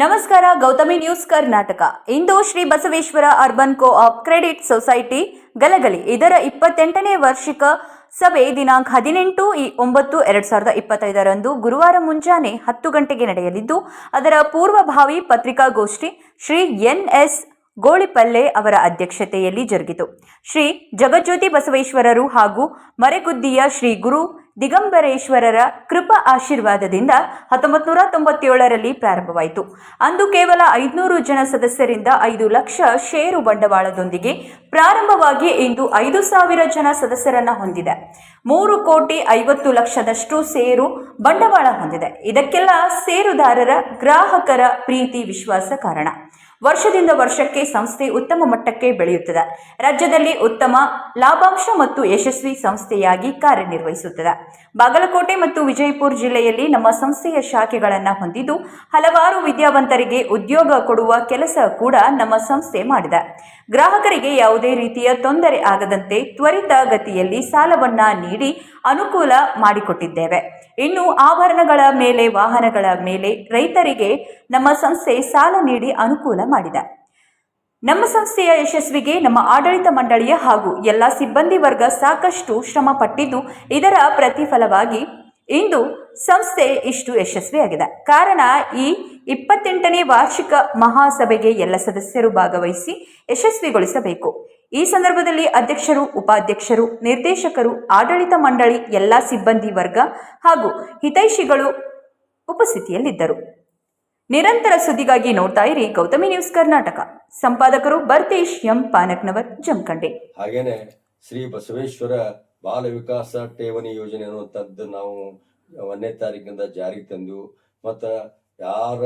ನಮಸ್ಕಾರ, ಗೌತಮಿ ನ್ಯೂಸ್ ಕರ್ನಾಟಕ. ಇಂದು Shri Basaveshwara urban co op credit society Galagali. ಇದರ ಇಪ್ಪತ್ತೆಂಟನೇ ವಾರ್ಷಿಕ ಸಭೆ ದಿನಾಂಕ ಹದಿನೆಂಟು ಈ ಒಂಬತ್ತು ಎರಡು ಸಾವಿರದ ಇಪ್ಪತ್ತೈದರಂದು ಗುರುವಾರ ಮುಂಜಾನೆ ಹತ್ತು ಗಂಟೆಗೆ ನಡೆಯಲಿದ್ದು, ಅದರ ಪೂರ್ವಭಾವಿ ಪತ್ರಿಕಾಗೋಷ್ಠಿ ಶ್ರೀ ಎನ್ ಎಸ್ ಗೋಳಿಪಲ್ಲೆ ಅವರ ಅಧ್ಯಕ್ಷತೆಯಲ್ಲಿ ಜರುಗಿತು. ಶ್ರೀ ಜಗಜ್ಯೋತಿ ಬಸವೇಶ್ವರರು ಹಾಗೂ ಮರೆಗುದ್ದಿಯ ಶ್ರೀ ಗುರು ದಿಗಂಬರೇಶ್ವರರ ಕೃಪಾ ಆಶೀರ್ವಾದದಿಂದ ಹತ್ತೊಂಬತ್ತು ನೂರ ತೊಂಬತ್ತೇಳರಲ್ಲಿ ಪ್ರಾರಂಭವಾಯಿತು. ಅಂದು ಕೇವಲ ಐದುನೂರು ಜನ ಸದಸ್ಯರಿಂದ ಐದು ಲಕ್ಷ ಷೇರು ಬಂಡವಾಳದೊಂದಿಗೆ ಪ್ರಾರಂಭವಾಗಿ ಇಂದು ಐದು ಸಾವಿರ ಜನ ಸದಸ್ಯರನ್ನ ಹೊಂದಿದೆ. ಮೂರು ಕೋಟಿ ಐವತ್ತು ಲಕ್ಷದಷ್ಟು ಸೇರು ಬಂಡವಾಳ ಹೊಂದಿದೆ. ಇದಕ್ಕೆಲ್ಲ ಸೇರುದಾರರ ಗ್ರಾಹಕರ ಪ್ರೀತಿ ವಿಶ್ವಾಸ ಕಾರಣ. ವರ್ಷದಿಂದ ವರ್ಷಕ್ಕೆ ಸಂಸ್ಥೆ ಉತ್ತಮ ಮಟ್ಟಕ್ಕೆ ಬೆಳೆಯುತ್ತದೆ. ರಾಜ್ಯದಲ್ಲಿ ಉತ್ತಮ, ಲಾಭಾಂಶ ಮತ್ತು ಯಶಸ್ವಿ ಸಂಸ್ಥೆಯಾಗಿ ಕಾರ್ಯನಿರ್ವಹಿಸುತ್ತದೆ. ಬಾಗಲಕೋಟೆ ಮತ್ತು ವಿಜಯಪುರ ಜಿಲ್ಲೆಯಲ್ಲಿ ನಮ್ಮ ಸಂಸ್ಥೆಯ ಶಾಖೆಗಳನ್ನು ಹೊಂದಿದ್ದು ಹಲವಾರು ವಿದ್ಯಾವಂತರಿಗೆ ಉದ್ಯೋಗ ಕೊಡುವ ಕೆಲಸ ಕೂಡ ನಮ್ಮ ಸಂಸ್ಥೆ ಮಾಡಿದೆ. ಗ್ರಾಹಕರಿಗೆ ಯಾವುದೇ ರೀತಿಯ ತೊಂದರೆ ಆಗದಂತೆ ತ್ವರಿತ ಗತಿಯಲ್ಲಿ ಸಾಲವನ್ನ ನೀಡಿ ಅನುಕೂಲ ಮಾಡಿಕೊಟ್ಟಿದ್ದೇವೆ. ಇನ್ನು ಆಭರಣಗಳ ಮೇಲೆ, ವಾಹನಗಳ ಮೇಲೆ ರೈತರಿಗೆ ನಮ್ಮ ಸಂಸ್ಥೆ ಸಾಲ ನೀಡಿ ಅನುಕೂಲ ಮಾಡಿದೆ. ನಮ್ಮ ಸಂಸ್ಥೆಯ ಯಶಸ್ವಿಗೆ ನಮ್ಮ ಆಡಳಿತ ಮಂಡಳಿಯ ಹಾಗೂ ಎಲ್ಲ ಸಿಬ್ಬಂದಿ ವರ್ಗ ಸಾಕಷ್ಟು ಶ್ರಮ ಪಟ್ಟಿದ್ದು ಇದರ ಪ್ರತಿಫಲವಾಗಿ ಇಂದು ಸಂಸ್ಥೆ ಇಷ್ಟು ಯಶಸ್ವಿಯಾಗಿದೆ. ಕಾರಣ ಈ ಇಪ್ಪತ್ತೆಂಟನೇ ವಾರ್ಷಿಕ ಮಹಾಸಭೆಗೆ ಎಲ್ಲ ಸದಸ್ಯರು ಭಾಗವಹಿಸಿ ಯಶಸ್ವಿಗೊಳಿಸಬೇಕು. ಈ ಸಂದರ್ಭದಲ್ಲಿ ಅಧ್ಯಕ್ಷರು, ಉಪಾಧ್ಯಕ್ಷರು, ನಿರ್ದೇಶಕರು, ಆಡಳಿತ ಮಂಡಳಿ, ಎಲ್ಲ ಸಿಬ್ಬಂದಿ ವರ್ಗ ಹಾಗೂ ಹಿತೈಷಿಗಳು ಉಪಸ್ಥಿತಿಯಲ್ಲಿದ್ದರು. ನಿರಂತರ ಸುದ್ದಿಗಾಗಿ ನೋಡ್ತಾ ಇರಿ ಗೌತಮಿ ನ್ಯೂಸ್ ಕರ್ನಾಟಕ. ಸಂಪಾದಕರು ಬರ್ತೇಶ್ ಎಂ. ಪಾನಕ್ನವರ್, ಜಮಖಂಡೆ. ಹಾಗೇನೆ ಶ್ರೀ ಬಸವೇಶ್ವರ ಬಾಲ ವಿಕಾಸ ಠೇವಣಿ ಯೋಜನೆ ಅನ್ನುವಂಥದ್ದು ನಾವು ಒಂದನೇ ತಾರೀಕಿಂದ ಜಾರಿಗೆ ತಂದು, ಮತ್ತು ಯಾರ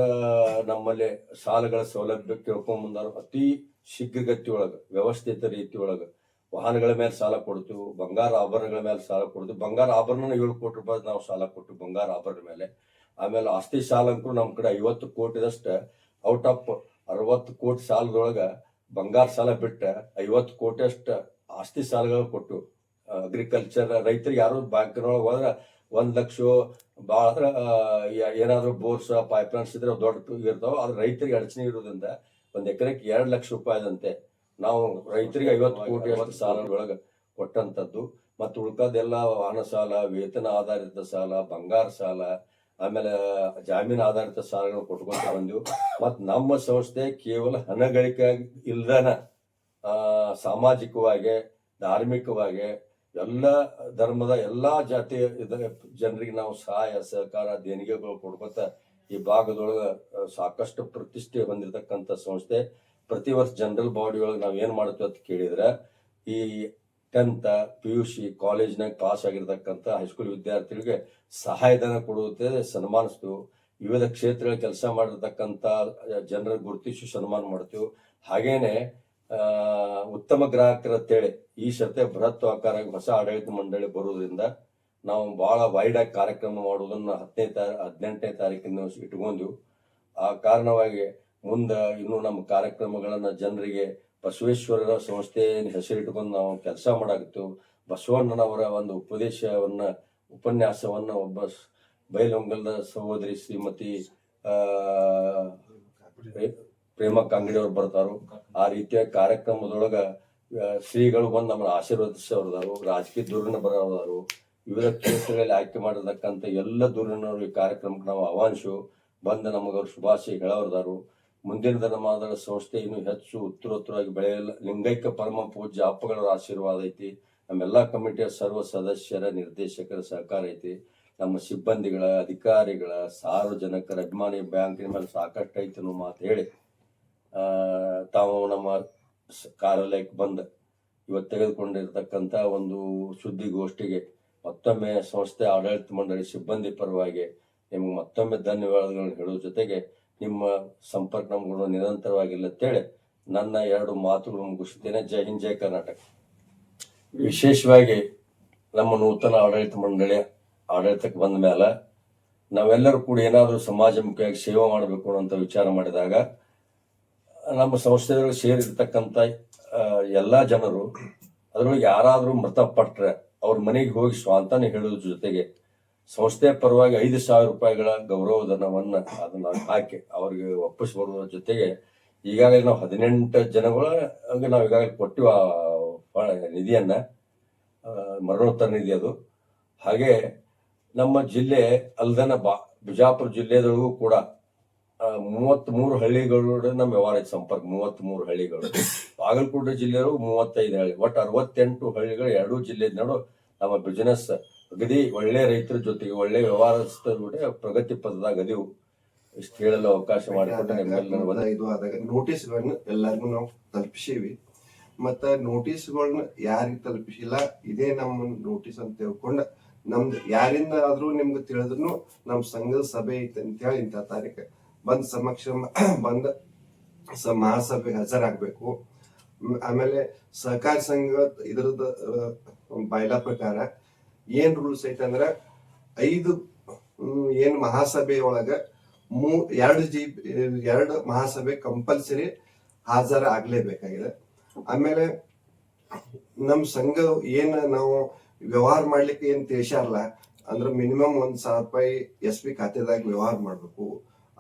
ನಮ್ಮಲ್ಲಿ ಸಾಲಗಳ ಸೌಲಭ್ಯ ಕೇಳ್ಕೊಂಡ್ ಅತಿ ಶೀಘ್ರಗತಿ ಒಳಗೆ ವ್ಯವಸ್ಥಿತ ರೀತಿ ಒಳಗೆ ವಾಹನಗಳ ಮೇಲೆ ಸಾಲ ಕೊಡ್ತು, ಬಂಗಾರ ಆಭರಣಗಳ ಮೇಲೆ ಸಾಲ ಕೊಡ್ತು. ಬಂಗಾರ ಆಭರಣ ಏಳು ಕೋಟಿ ರೂಪಾಯಿ ನಾವು ಸಾಲ ಕೊಟ್ಟು ಬಂಗಾರ ಆಭರಣ ಮೇಲೆ. ಆಮೇಲೆ ಆಸ್ತಿ ಸಾಲ ಅಂತೂ ನಮ್ಮ ಕಡೆ ಐವತ್ತು ಕೋಟಿದಷ್ಟು ಔಟ್ ಆಫ್ ಅರವತ್ತು ಕೋಟಿ ಸಾಲದೊಳಗೆ ಬಂಗಾರ ಸಾಲ ಬಿಟ್ಟ ಐವತ್ತು ಕೋಟಿ ಅಷ್ಟು ಆಸ್ತಿ ಸಾಲಗಳು ಕೊಟ್ಟು ಅಗ್ರಿಕಲ್ಚರ್ ರೈತರು ಯಾರು ಬ್ಯಾಂಕ್ನೊಳಗೆ ಹೋದ್ರೆ ಒಂದು ಲಕ್ಷ ಭಾಳ ಏನಾದರೂ ಬೋರ್ಸ್ ಪೈಪ್ಲೈನ್ಸ್ ಇದ್ರೆ ದೊಡ್ಡ ಇರ್ತಾವೆ ಅದು ರೈತರಿಗೆ ಅಡಚಣೆ ಇರೋದ್ರಿಂದ ಒಂದು ಎಕರೆಗೆ ಎರಡು ಲಕ್ಷ ರೂಪಾಯಿದಂತೆ ನಾವು ರೈತರಿಗೆ ಐವತ್ತು ಕೋಟಿ ಅಷ್ಟು ಸಾಲಗಳೊಳಗೆ ಕೊಟ್ಟಂಥದ್ದು. ಮತ್ತು ಉಳ್ಕದೆಲ್ಲ ವಾಹನ ಸಾಲ, ವೇತನ ಆಧಾರಿತ ಸಾಲ, ಬಂಗಾರ ಸಾಲ, ಆಮೇಲೆ ಜಾಮೀನು ಆಧಾರಿತ ಸಾಲಗಳು ಕೊಟ್ಕೊಂತ ಬಂದೆವು. ಮತ್ತು ನಮ್ಮ ಸಂಸ್ಥೆ ಕೇವಲ ಹಣ ಗಳಿಕೆ ಇಲ್ದನ ಸಾಮಾಜಿಕವಾಗಿ, ಧಾರ್ಮಿಕವಾಗಿ ಎಲ್ಲ ಧರ್ಮದ ಎಲ್ಲಾ ಜಾತಿ ಜನರಿಗೆ ನಾವು ಸಹಾಯ, ಸಹಕಾರ, ದೇಣಿಗೆಗಳು ಕೊಡ್ಕೊತ ಈ ಭಾಗದೊಳಗೆ ಸಾಕಷ್ಟು ಪ್ರತಿಷ್ಠೆ ಹೊಂದಿರತಕ್ಕಂತ ಸಂಸ್ಥೆ. ಪ್ರತಿ ವರ್ಷ ಜನರಲ್ ಬಾಡಿ ಒಳಗೆ ನಾವು ಏನು ಮಾಡ್ತೀವಿ ಅಂತ ಕೇಳಿದ್ರೆ, ಈ ಟೆಂತ್ ಪಿ ಯು ಸಿ ಕಾಲೇಜ್ನಾಗ ಪಾಸ್ ಆಗಿರ್ತಕ್ಕಂಥ ಹೈಸ್ಕೂಲ್ ವಿದ್ಯಾರ್ಥಿಗಳಿಗೆ ಸಹಾಯಧನ ಕೊಡುತ್ತೆ ಸನ್ಮಾನಿಸ್ತು ವಿವಿಧ ಕ್ಷೇತ್ರಗಳ ಕೆಲಸ ಮಾಡಿರ್ತಕ್ಕಂಥ ಜನರ ಗುರುತಿಸಿ ಸನ್ಮಾನ ಮಾಡ್ತೀವಿ. ಹಾಗೇನೆ ಉತ್ತಮ ಗ್ರಾಹಕರ ಅಂತೇಳಿ ಈ ಸತೆ ಬೃಹತ್ ಆಕಾರ ಹೊಸ ಆಡಳಿತ ಮಂಡಳಿ ಬರುವುದರಿಂದ ನಾವು ಬಹಳ ವೈಡ್ ಆಗಿ ಕಾರ್ಯಕ್ರಮ ಮಾಡುವುದನ್ನ ಹತ್ತನೇ ತಾರ ಹದಿನೆಂಟನೇ ತಾರೀಕಿನ ಇಟ್ಕೊಂಡು ಆ ಕಾರಣವಾಗಿ ಮುಂದೆ ಇನ್ನು ನಮ್ಮ ಕಾರ್ಯಕ್ರಮಗಳನ್ನು ಜನರಿಗೆ ಬಸವೇಶ್ವರರ ಸಂಸ್ಥೆ ಹೆಸರಿಟ್ಕೊಂಡು ನಾವು ಕೆಲಸ ಮಾಡಾಕತ್ತು ಬಸವಣ್ಣನವರ ಒಂದು ಉಪದೇಶವನ್ನ, ಉಪನ್ಯಾಸವನ್ನು ಒಬ್ಬ ಬೈಲೊಂಗಲದ ಸಹೋದರಿ ಶ್ರೀಮತಿ ಆ ಅಂಗಡಿಯವ್ರು ಬರ್ತಾರೋ. ಆ ರೀತಿಯ ಕಾರ್ಯಕ್ರಮದೊಳಗ ಶ್ರೀಗಳು ಬಂದು ನಮ್ಮನ್ನ ಆಶೀರ್ವದಿಸೋರ್ದಾರು, ರಾಜಕೀಯ ಧೋರಣೆ ಬರೋದಾರು ವಿವಿಧ ಕ್ಷೇತ್ರಗಳಲ್ಲಿ ಆಯ್ಕೆ ಮಾಡಿರ್ತಕ್ಕಂಥ ಎಲ್ಲ ಧೋರಣರು ಈ ಕಾರ್ಯಕ್ರಮಕ್ಕೆ ನಾವು ಆಹ್ವಾನಿಸು. ಬಂದು ನಮಗೆ ಅವ್ರು ಶುಭಾಶಯ ಹೇಳೋರ್ದಾರು. ಮುಂದಿನ ದಿನಮಾನದ ಸಂಸ್ಥೆ ಇನ್ನೂ ಹೆಚ್ಚು ಉತ್ತರೋತ್ತರವಾಗಿ ಬೆಳೆಯಲ್ಲ. ಲಿಂಗೈಕ್ಯ ಪರಮ ಪೂಜ್ಯ ಅಪ್ಪಗಳ ಆಶೀರ್ವಾದ ಐತಿ. ನಮ್ಮೆಲ್ಲ ಕಮಿಟಿಯ ಸರ್ವ ಸದಸ್ಯರ, ನಿರ್ದೇಶಕರ ಸಹಕಾರ ಐತಿ. ನಮ್ಮ ಸಿಬ್ಬಂದಿಗಳ, ಅಧಿಕಾರಿಗಳ, ಸಾರ್ವಜನಿಕರ ಅಭಿಮಾನಿ ಬ್ಯಾಂಕಿನ ಮೇಲೆ ಸಾಕಷ್ಟು ಐತಿ ಅನ್ನೋ ಮಾತು ಹೇಳಿ. ತಾವು ನಮ್ಮ ಕಾರ್ಯಾಲಯಕ್ಕೆ ಬಂದ ಇವತ್ತು ತೆಗೆದುಕೊಂಡಿರ್ತಕ್ಕಂಥ ಒಂದು ಸುದ್ದಿಗೋಷ್ಠಿಗೆ ಮತ್ತೊಮ್ಮೆ ಸಂಸ್ಥೆ ಆಡಳಿತ ಮಂಡಳಿ ಸಿಬ್ಬಂದಿ ಪರವಾಗಿ ನಿಮ್ಗೆ ಮತ್ತೊಮ್ಮೆ ಧನ್ಯವಾದಗಳನ್ನು ಹೇಳುವ ಜೊತೆಗೆ ನಿಮ್ಮ ಸಂಪರ್ಕ ನಮ್ಗಳು ನಿರಂತರವಾಗಿಲ್ಲ ಅಂತೇಳಿ ನನ್ನ ಎರಡು ಮಾತುಗಳು ಮುಗಿಸುತ್ತೇನೆ ಜೈ ಹಿಂದ್, ಜೈ ಕರ್ನಾಟಕ. ವಿಶೇಷವಾಗಿ ನಮ್ಮ ನೂತನ ಆಡಳಿತ ಮಂಡಳಿ ಆಡಳಿತಕ್ಕೆ ಬಂದ ಮೇಲೆ ನಾವೆಲ್ಲರೂ ಕೂಡ ಏನಾದರೂ ಸಮಾಜಮುಖಿಯಾಗಿ ಸೇವೆ ಮಾಡಬೇಕು ಅಂತ ವಿಚಾರ ಮಾಡಿದಾಗ ನಮ್ಮ ಸಂಸ್ಥೆಗಳಿಗೆ ಸೇರಿರ್ತಕ್ಕಂಥ ಎಲ್ಲ ಜನರು ಅದ್ರೊಳಗೆ ಯಾರಾದರೂ ಮೃತಪಟ್ಟರೆ ಅವ್ರ ಮನೆಗೆ ಹೋಗಿ ಸ್ವಾಂತನ ಹೇಳೋದ್ರ ಜೊತೆಗೆ ಸಂಸ್ಥೆ ಪರವಾಗಿ ಐದು ಸಾವಿರ ರೂಪಾಯಿಗಳ ಗೌರವಧನವನ್ನು ಅದನ್ನ ಹಾಕಿ ಅವ್ರಿಗೆ ವಾಪಸ್ ಬರೋದ್ರ ಜೊತೆಗೆ ಈಗಾಗಲೇ ನಾವು ಹದಿನೆಂಟು ಜನಗಳ ನಾವು ಈಗಾಗಲೇ ಕೊಟ್ಟಿವ ನಿಧಿಯನ್ನು ಮರಣೋತ್ತರ ನಿಧಿ ಅದು. ಹಾಗೆ ನಮ್ಮ ಜಿಲ್ಲೆ ಅಲ್ದನ ಬಾ, ಬಿಜಾಪುರ ಜಿಲ್ಲೆದೊಳಗೂ ಕೂಡ ಮೂವತ್ತ್ ಮೂರು ಹಳ್ಳಿಗಳು ನಮ್ಮ ವ್ಯವಹಾರ ಐತೆ ಸಂಪರ್ಕ ಮೂವತ್ತ್ ಮೂರು ಹಳ್ಳಿಗಳು. ಬಾಗಲಕೋಟೆ ಜಿಲ್ಲೆಯವರು ಮೂವತ್ತೈದು ಹಳ್ಳಿ ಒಟ್ಟು ಅರವತ್ತೆಂಟು ಹಳ್ಳಿಗಳು ಎರಡೂ ಜಿಲ್ಲೆ ನಡು ನಮ್ಮ ಬಿಸ್ನೆಸ್ ಅಗದಿ ಒಳ್ಳೆ ರೈತರ ಜೊತೆಗೆ ಒಳ್ಳೆ ವ್ಯವಹಾರಸ್ಥರ ಜೊತೆ ಪ್ರಗತಿ ಪದದ ಅದಿವು. ಇಷ್ಟು ಹೇಳಲು ಅವಕಾಶ ಮಾಡಿಕೊಟ್ಟು ಇದು ಆದಾಗ ನೋಟಿಸ್ಗಳನ್ನ ಎಲ್ಲರಿಗೂ ನಾವು ತಲುಪಿಸೀವಿ. ಮತ್ತ ನೋಟಿಸ್ಗಳನ್ನ ಯಾರಿಗೆ ತಲುಪಿಸಿಲ್ಲ ಇದೇ ನಮ್ಮ ನೋಟಿಸ್ ಅಂತ ತಿಳ್ಕೊಂಡ ನಮ್ದು ಯಾರಿಂದ ಆದ್ರೂ ನಿಮ್ಗೆ ತಿಳಿದ್ರು ನಮ್ ಸಂಘದ ಸಭೆ ಐತೆ ಅಂತೇಳಿ ಇಂಥ ತಾರೀಕು. ಬಂದ್ ಸಮಕ್ಷ ಬಂದ ಮಹಾಸಭೆಗೆ ಹಾಜರಾಗಬೇಕು. ಆಮೇಲೆ ಸಹಕಾರ ಸಂಘ ಇದ್ರದ್ದು ಬಾಯ್ಲಾ ಪ್ರಕಾರ ಏನ್ ರೂಲ್ಸ್ ಐತೆ ಅಂದ್ರ ಐದು ಏನ್ ಮಹಾಸಭೆ ಒಳಗ ಮೂ, ಎರಡು ಜಿ, ಎರಡು ಮಹಾಸಭೆ ಕಂಪಲ್ಸರಿ ಹಾಜರ ಆಗ್ಲೇಬೇಕಾಗಿದೆ. ಆಮೇಲೆ ನಮ್ ಸಂಘ ಏನ್ ನಾವು ವ್ಯವಹಾರ ಮಾಡ್ಲಿಕ್ಕೆ ಏನ್ ತಿಳಿಸಾರಲ್ಲ ಅಂದ್ರೆ ಮಿನಿಮಮ್ ಒಂದ್ ಸಾವಿರ ರೂಪಾಯಿ ಎಸ್ ಪಿ ಖಾತೆದಾಗ ವ್ಯವಹಾರ ಮಾಡ್ಬೇಕು.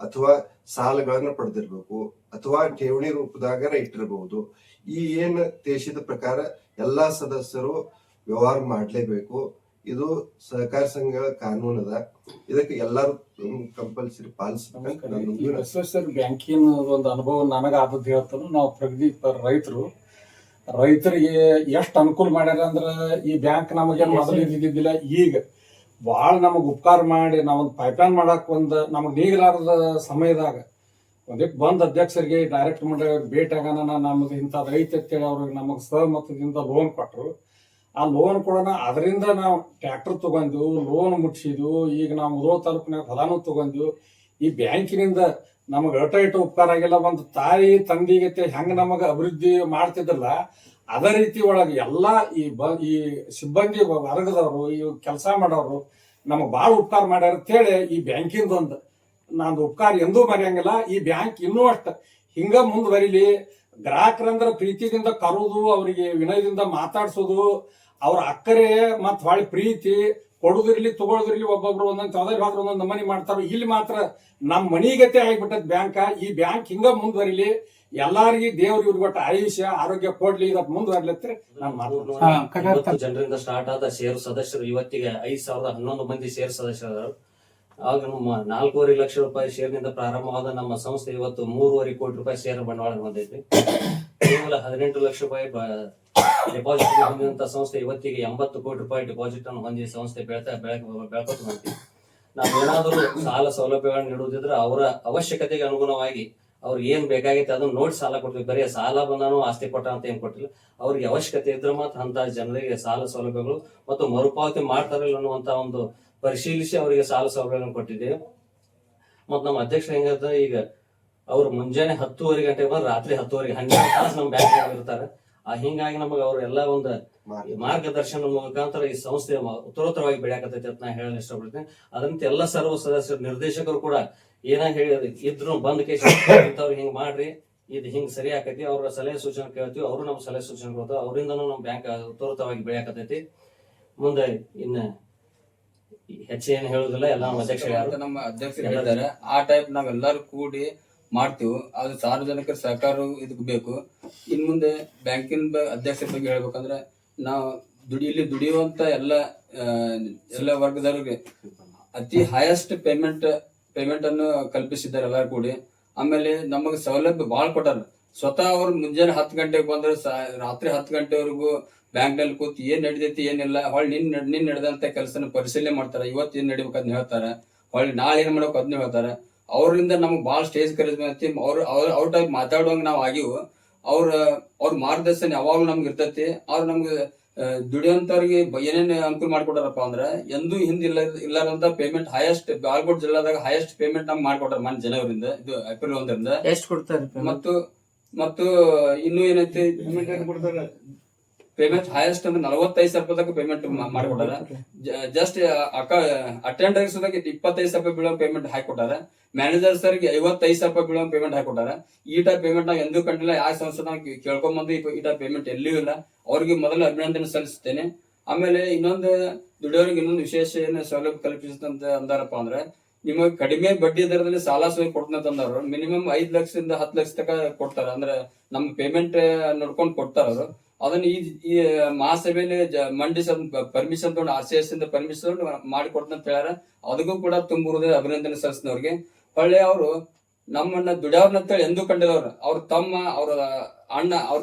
ಅಥವಾ ಸಾಲಗಳನ್ನ ಪಡೆದಿರ್ಬೇಕು ಅಥವಾ ಠೇವಣಿ ರೂಪದಾಗ ಇಟ್ಟಿರಬಹುದು ಈ ಏನ್ ದೇಶದ ಪ್ರಕಾರ ಎಲ್ಲಾ ಸದಸ್ಯರು ವ್ಯವಹಾರ ಮಾಡಲೇಬೇಕು. ಇದು ಸಹಕಾರ ಸಂಘಗಳ ಕಾನೂನು ಅದ. ಇದಕ್ಕೆ ಎಲ್ಲಾರು ಕಂಪಲ್ಸರಿ ಪಾಲಿಸಬೇಕು ಬ್ಯಾಂಕಿನ ಒಂದು ಅನುಭವ ನನಗ ಆದದ್ದು ಹೇಳ್ತಾನು. ನಾವು ಪ್ರಗತಿ ರೈತರು. ರೈತರಿಗೆ ಎಷ್ಟು ಅನುಕೂಲ ಮಾಡ್ಯಾರ ಅಂದ್ರ ಈ ಬ್ಯಾಂಕ್ ನಮಗೇನು ಮೊದಲು ಇದ್ದಿದ್ದಿಲ್ಲ ಈಗ. ಭಾಳ ನಮಗ್ ಉಪಕಾರ ಮಾಡಿ ನಾವೊಂದು ಪೈಪ್ಲೈನ್ ಮಾಡಕ್ ಒಂದು ನಮಗ್ ನೀಗಲಾರದ ಸಮಯದಾಗ ಒಂದಿಟ್ಟು ಬಂದ್ ಅಧ್ಯಕ್ಷರಿಗೆ ಡೈರೆಕ್ಟ್ ಮಾಡಿ ಭೇಟಿ ಆಗೋಣ ನಮ್ದು ಇಂತ ರೈತ ಅಂತೇಳಿ ಅವ್ರಿಗೆ ನಮಗೆ ಸಹಮತದಿಂದ ಲೋನ್ ಕೊಟ್ಟರು ಆ ಲೋನ್ ಕೊಡೋಣ, ಅದರಿಂದ ನಾವು ಟ್ರ್ಯಾಕ್ಟರ್ ತಗೊಂಡು ಲೋನ್ ಮುಟ್ಸಿದ್ವು. ಈಗ ನಾವು ಮುದೋ ತಾಲೂಕಿನಾಗ ಹೊಲಾನು ತಗೊಂಡು ಈ ಬ್ಯಾಂಕಿನಿಂದ ನಮಗೆ ಅಟ ಇಟ್ಟು ಉಪಕಾರ ಆಗಿಲ್ಲ. ಒಂದು ತಾಯಿ ತಂದಿಗೆ ಹೆಂಗ್ ನಮಗೆ ಅಭಿವೃದ್ಧಿ ಮಾಡ್ತಿದ್ರಲ್ಲ ಅದೇ ರೀತಿ ಒಳಗೆ ಎಲ್ಲ ಈ ಬ, ಈ ಸಿಬ್ಬಂದಿ ವರ್ಗದವರು, ಈ ಕೆಲಸ ಮಾಡೋರು ನಮಗೆ ಭಾಳ ಉಪಕಾರ ಮಾಡ್ಯಾರ ಅಂತೇಳಿ ಈ ಬ್ಯಾಂಕಿಂದ ಒಂದು ನಂದು ಉಪಕಾರ ಎಂದೂ ಮರೆಯಂಗಿಲ್ಲ ಈ ಬ್ಯಾಂಕ್ ಇನ್ನೂ ಅಷ್ಟ. ಹಿಂಗ ಮುಂದುವರಿಲಿ ಗ್ರಾಹಕರಂದ್ರ ಪ್ರೀತಿದಿಂದ ಕರೋದು, ಅವರಿಗೆ ವಿನಯದಿಂದ ಮಾತಾಡ್ಸೋದು, ಅವ್ರ ಅಕ್ಕರೆ ಮತ್ತು ಹೊಳ್ಳಿ ಪ್ರೀತಿ, ಕೊಡುದಿರ್ಲಿ ತಗೊಳ್ಳೋದಿರ್ಲಿ ಒಬ್ಬೊಬ್ರು ಒಂದೊಂದು ಚೌದರಿ ಭಾಗ ಒಂದೊಂದು ಮನಿ ಮಾಡ್ತಾರ, ಇಲ್ಲಿ ಮಾತ್ರ ನಮ್ಮ ಮನಿಗತೆ ಆಗಿಬಿಟ್ಟದ್ ಬ್ಯಾಂಕ್. ಈ ಬ್ಯಾಂಕ್ ಹಿಂಗ ಮುಂದುವರಿಲಿ ಎಲ್ಲಾರಿಗೆ ದೇವ್ರ ಇವ್ರ ಆಯುಷ್ಯ ಆರೋಗ್ಯ ಕೊಡ್ಲಿ ಇದಕ್ ಮುಂದುವರ್ಲತ್ರಿ ನಾನು ಮಾತು ಜನರಿಂದ ಸ್ಟಾರ್ಟ್ ಆದ ಸೇರು ಸದಸ್ಯರು ಇವತ್ತಿಗೆ ಐದ್ ಸಾವಿರದ ಹನ್ನೊಂದು ಮಂದಿ ಸೇರು ಸದಸ್ಯರು ಆಗ ನಮ್ಮ ನಾಲ್ಕೂವರೆ ಲಕ್ಷ ರೂಪಾಯಿ ಶೇರ್ನಿಂದ ಪ್ರಾರಂಭವಾದ ನಮ್ಮ ಸಂಸ್ಥೆ ಇವತ್ತು ಮೂರುವರೆ ಕೋಟಿ ರೂಪಾಯಿ ಶೇರ್ ಬಂಡವಾಳ ಹೊಂದೈತಿ. ಕೇವಲ ಹದಿನೆಂಟು ಲಕ್ಷ ರೂಪಾಯಿ ಡೆಪಾಸಿಟ್ ಹೊಂದಿದಂತ ಸಂಸ್ಥೆ ಇವತ್ತಿಗೆ ಎಂಬತ್ತು ಕೋಟಿ ರೂಪಾಯಿ ಡೆಪಾಸಿಟ್ ಅನ್ನು ಹೊಂದಿದ ಸಂಸ್ಥೆ ಬೆಳ್ತಾ ಬೆಳಕ ಬೆಳ್ಕೊತ ನಾವು ಏನಾದರೂ ಸಾಲ ಸೌಲಭ್ಯಗಳನ್ನು ನೀಡುವುದಿದ್ರೆ ಅವರ ಅವಶ್ಯಕತೆಗೆ ಅನುಗುಣವಾಗಿ ಅವ್ರಿಗೆ ಏನ್ ಬೇಕಾಗೈತೆ ಅದನ್ನ ನೋಡಿ ಸಾಲ ಕೊಡ್ತೀವಿ. ಬರೀ ಸಾಲ ಬಂದಾನು ಆಸ್ತಿ ಕೊಟ್ಟ ಅಂತ ಏನ್ ಕೊಟ್ಟಿಲ್ಲ. ಅವ್ರಿಗೆ ಅವಶ್ಯಕತೆ ಇದ್ರೆ ಮಾತ್ರ ಅಂತ ಜನರಿಗೆ ಸಾಲ ಸೌಲಭ್ಯಗಳು ಮತ್ತು ಮರುಪಾವತಿ ಮಾಡ್ತಾರಲ್ಲ ಅನ್ನುವಂತ ಒಂದು ಪರಿಶೀಲಿಸಿ ಅವರಿಗೆ ಸಾಲ ಸೌಲಭ್ಯಗಳನ್ನು ಕೊಟ್ಟಿದ್ದೇವೆ. ಮತ್ತು ನಮ್ಮ ಅಧ್ಯಕ್ಷ ಹೆಂಗಂತ ಈಗ ಅವ್ರು ಮುಂಜಾನೆ ಹತ್ತುವರೆ ಗಂಟೆಗೆ ಬಂದ್ರೆ ರಾತ್ರಿ ಹತ್ತುವರೆಗೆ ಹನ್ನೆರಡು ತಾಸು ನಮ್ಮ ಬ್ಯಾಂಕ್ ಇರ್ತಾರೆ. ಆ ಹಿಂಗಾಗಿ ನಮಗೆ ಅವ್ರ ಎಲ್ಲಾ ಒಂದು ಮಾರ್ಗದರ್ಶನ. ಮುಖಾಂತರ ಈ ಸಂಸ್ಥೆ ಉತ್ತರೋತ್ತರವಾಗಿ ಬೆಳೆಯಕತ್ತೈತಿ ಅಂತ ನಾ ಹೇಳಲು ಇಷ್ಟಪಡ್ತೀನಿ. ಅದಂತೆ ಎಲ್ಲ ಸರ್ವ ಸದಸ್ಯರು ನಿರ್ದೇಶಕರು ಕೂಡ ಏನ ಹೇಳಿದ್ರು ಇದ್ರು ಬಂದ್ ಕೇಸ್ ಇಂಥವ್ರು ಹಿಂಗ್ ಮಾಡ್ರಿ ಇದು ಹಿಂಗ್ ಸರಿ ಆಕತಿ ಅವ್ರ ಸಲಹೆ ಸೂಚನೆ ಕೇಳ್ತೀವಿ ಅವರು ನಮ್ಮ ಸಲಹೆ ಸೂಚನೆ ಕೊಡ್ತಾವ ಅವರಿಂದನೂ ನಮ್ಮ ಬ್ಯಾಂಕ್ ಉತ್ತರೋತ್ತರವಾಗಿ ಬೆಳೆಯಕತ್ತೈತಿ. ಮುಂದೆ ಇನ್ನ ಹೆಚ್ಚು ಏನು ಹೇಳುದಿಲ್ಲ ಎಲ್ಲ ನಮ್ಮ ಅಧ್ಯಕ್ಷರು ಅಂತ ನಮ್ಮ ಅಧ್ಯಕ್ಷರು ಹೇಳಿದ್ದಾರೆ. ಆ ಟೈಪ್ ನಾವೆಲ್ಲರೂ ಕೂಡಿ ಮಾಡ್ತೀವಿ ಅದು ಸಾರ್ವಜನಿಕರ ಸಹಕಾರ ಇದಕ್ಕೆ ಬೇಕು. ಇನ್ ಮುಂದೆ ಬ್ಯಾಂಕಿನ ಅಧ್ಯಕ್ಷ ಅಧ್ಯಕ್ಷರ ಬಗ್ಗೆ ಹೇಳ್ಬೇಕಂದ್ರೆ ನಾವು ದುಡಿ, ಇಲ್ಲಿ ದುಡಿಯುವಂತ ಎಲ್ಲ ಎಲ್ಲ ವರ್ಗದವರಿಗೆ ಅತಿ ಹೈಯೆಸ್ಟ್ ಪೇಮೆಂಟ್ ಪೇಮೆಂಟ್ ಅನ್ನು ಕಲ್ಪಿಸಿದ್ದಾರೆ ಎಲ್ಲರೂ ಕೂಡಿ. ಆಮೇಲೆ ನಮಗೆ ಸೌಲಭ್ಯ ಭಾಳ ಕೊಟ್ಟಾರ. ಸ್ವತಃ ಅವ್ರು ಮುಂಜಾನೆ ಹತ್ತು ಗಂಟೆಗೆ ಬಂದ್ರೆ ರಾತ್ರಿ ಹತ್ತು ಗಂಟೆವರೆಗೂ ಬ್ಯಾಂಕ್ನಲ್ಲಿ ಕೂತು ಏನ್ ನಡಿದೈತಿ ಏನಿಲ್ಲ, ಹೊಳ್ಳಿ ನಿನ್ ನಿನ್ ನಡೆದಂತ ಕೆಲಸನ ಪರಿಶೀಲನೆ ಮಾಡ್ತಾರೆ. ಇವತ್ತು ಏನ್ ನಡಿಬೇಕು ಅದನ್ನ ಹೇಳ್ತಾರೆ. ಹೊಳ್ಳಿ ನಾಳೆ ಏನ್ ಮಾಡ್ಬೇಕು ಅದನ್ನ ಹೇಳ್ತಾರೆ. ಅವ್ರಿಂದ ನಮ್ಗೆ ಭಾಳ ಸ್ಟೇಜ್ ಐತಿ ಅವ್ರ ಅವ್ರ ಅವ್ರ ಟೈಪ್ ಮಾತಾಡುವಂಗ ನಾವು ಆಗಿವು. ಅವ್ರ ಅವ್ರ ಮಾರ್ಗದರ್ಶನ ಯಾವಾಗ್ಲೂ ನಮ್ಗೆ ಇರ್ತೈತಿ. ಅವ್ರು ನಮ್ಗೆ ದುಡಿಯಂತವ್ರಿಗೆ ಏನೇನ್ ಅನುಕೂಲ ಮಾಡ್ಕೊಟ್ಟಾರಪ್ಪ ಅಂದ್ರೆ ಎಂದೂ ಇಲ್ಲ ಇಲ್ಲಾರಂತ ಪೇಮೆಂಟ್ ಹೈಯೆಸ್ಟ್ ಬಾಲ್ಕೋಟ್ ಜಿಲ್ಲಾದಾಗ ಹೈಯೆಸ್ಟ್ ಪೇಮೆಂಟ್ ನಮ್ಗೆ ಮಾಡ್ಕೊಟ್ಟಾರ ಮನ್ ಜನವರಿಂದ ಇದು ಏಪ್ರಿಲ್ ಒಂದರಿಂದ. ಎಷ್ಟು ಕೊಡ್ತಾರೆ ಮತ್ತು ಮತ್ತು ಇನ್ನು ಏನೈತಿ? ಪೇಮೆಂಟ್ ಹೈಯೆಸ್ಟ್ ಅಂದ್ರೆ ನಲವತ್ತೈದು ಸಾವಿರ ರೂಪಾಯಿ ಪೇಮೆಂಟ್ ಮಾಡಿಕೊಟ್ಟಾರ. ಜಸ್ಟ್ ಅಕ ಅಟೆಂಡರ್ಸ್ ಇಪ್ಪತ್ತೈದು ಸಾವಿರ ರೂಪಾಯಿ ಬೀಳೋ ಪೇಮೆಂಟ್ ಹಾಕೊಟ್ಟಾರ. ಮ್ಯಾನೇಜರ್ ಸರ್ಗೆ ಐವತ್ತೈದು ಸಾವಿರ ರೂಪಾಯಿ ಬೀಳೋ ಪೇಮೆಂಟ್ ಹಾಕೊಟ್ಟಾರ. ಈ ಟೈಪ್ ಪೇಮೆಂಟ್ ನಾವು ಎಂದೂ ಕಂಡಿಲ್ಲ. ಯಾವ ಸಂಸ್ಥೆ ನಾವು ಕೇಳ್ಕೊಂಬಂದು ಈ ಟೈಪ್ ಪೇಮೆಂಟ್ ಎಲ್ಲೂ ಇಲ್ಲ. ಅವ್ರಿಗೆ ಮೊದಲು ಅಭಿನಂದನೆ ಸಲ್ಲಿಸ್ತೇನೆ. ಆಮೇಲೆ ಇನ್ನೊಂದು ದುಡಿಯೋರಿಗೆ ಇನ್ನೊಂದು ವಿಶೇಷ ಏನು ಸೌಲಭ್ಯ ಕಲ್ಪಿಸಿದಂತ ಅಂದಾರಪ್ಪ ಅಂದ್ರೆ ನಿಮಗೆ ಕಡಿಮೆ ಬಡ್ಡಿ ದರದಲ್ಲಿ ಸಾಲ ಸಹ ಕೊಡ್ತಂತ ಅಂದವ್ರು. ಮಿನಿಮಮ್ ಐದ್ ಲಕ್ಷದಿಂದ ಹತ್ತು ಲಕ್ಷ ತಕ ಕೊಡ್ತಾರ. ಅಂದ್ರೆ ನಮ್ಮ ಪೇಮೆಂಟ್ ನೋಡ್ಕೊಂಡು ಕೊಡ್ತಾರ ಅವರು ಅದನ್ನ ಈ ಮಹಾಸಭೆಯಲ್ಲಿ ಮಂಡಿಸ ಪರ್ಮಿಷನ್ ತಗೊಂಡು ಆರ್ ಸಿ ಎಸ್ ಇಂದ ಪರ್ಮಿಷನ್ ಮಾಡಿ ಮಾಡಿಕೊಡ್ತಂತ ಹೇಳ್ಯಾರ. ಅದಕ್ಕೂ ಕೂಡ ತುಂಬುರುದ ಅಭಿನಂದನೆ ಸಲ್ಲಿಸಿದವ್ರಿಗೆ ಹೊಳ್ಳೆ ಅವರು ನಮ್ಮನ್ನ ದುಡಿಯವ್ರನ್ನ ಅಂತೇಳಿ ಎಂದೂ ಕಂಡಿಲ್ಲ ಅವ್ರ ತಮ್ಮ, ಅವ್ರ ಅಣ್ಣ, ಅವ್ರ